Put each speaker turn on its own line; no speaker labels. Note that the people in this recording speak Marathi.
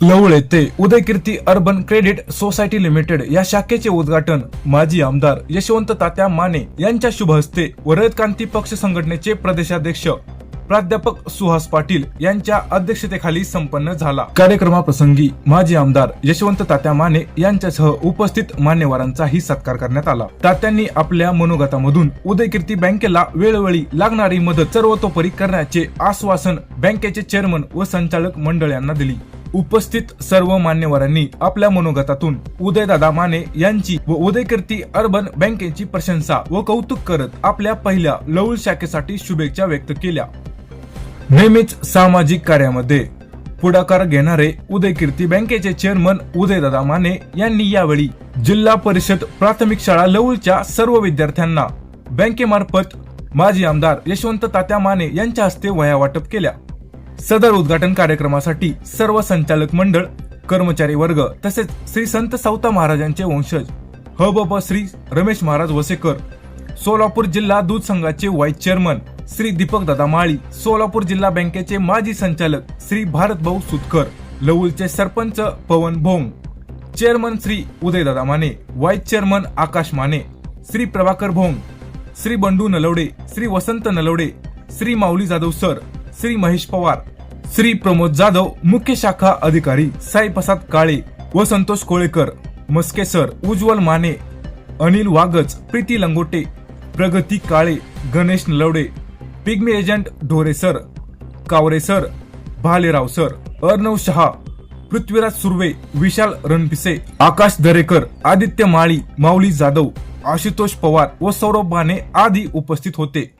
Laval Udaykirti urban credit society limited या शाखेचे उद्घाटन माजी आमदार यशवंत तात्या माने यांच्या शुभ हस्ते व रयतकांती पक्ष संघटनेचे प्रदेशाध्यक्ष प्राध्यापक सुहास पाटील यांच्या अध्यक्षतेखाली संपन्न झाला. कार्यक्रमाप्रसंगी माजी आमदार यशवंत तात्या माने यांच्यासह उपस्थित मान्यवरांचाही सत्कार करण्यात आला. तात्यांनी आपल्या मनोगतामधून उदयकीर्ती बँकेला वेळोवेळी लागणारी मदत सर्वतोपरी करण्याचे आश्वासन बँकेचे चेअरमन व संचालक मंडळ यांना दिली. उपस्थित सर्व मान्यवरांनी आपल्या मनोगतातून उदयदादा माने यांची व उदयकीर्ती अर्बन बँकेची प्रशंसा व कौतुक करत आपल्या पहिल्या लवळ शाखेसाठी शुभेच्छा व्यक्त केल्या. नेहमीच सामाजिक कार्यामध्ये पुढाकार घेणारे उदयकीर्ती बँकेचे चेअरमन उदयदादा माने यांनी यावेळी जिल्हा परिषद प्राथमिक शाळा लवळच्या सर्व विद्यार्थ्यांना बँकेमार्फत माजी आमदार यशवंत तात्या माने यांच्या हस्ते वया वाटप केल्या. सदर उद्घाटन कार्यक्रमासाठी सर्व संचालक मंडळ कर्मचारी वर्ग तसेच श्री संत सावता महाराजांचे वंशज. ह ब श्री रमेश महाराज वसेकर. सोलापूर जिल्हा दूध संघाचे व्हाईस चेअरमन श्री दीपक दादा माळी. सोलापूर जिल्हा बँकेचे माजी संचालक Shri Bharat Bhau Sutkar. लवूलचे sarpanch Pawan Bhong. Chairman Shri Udaydada Mane. Vice chairman Akash Mane. Shri Prabhakar Bhong. Shri Bandu Nalawade. Shri Vasant Nalawade. Shri Mauli Jadhav sir. Shri Mahesh Pawar Shri Pramod Jadhav मुख्य शाखा अधिकारी साई प्रसाद काळे व Santosh Kolekar Maske sir Ujjwal Mane Anil Wagaj Preeti Langote Pragati Kale Ganesh Nalawade pigmy agent Dhore sir Kaware sir Bhalerao sir Arnav Shah Prithviraj Surve Vishal Ranpise Akash Darekar Aditya Mali Mauli Jadhav Ashutosh Pawar व सौरभ बाने आदी उपस्थित होते.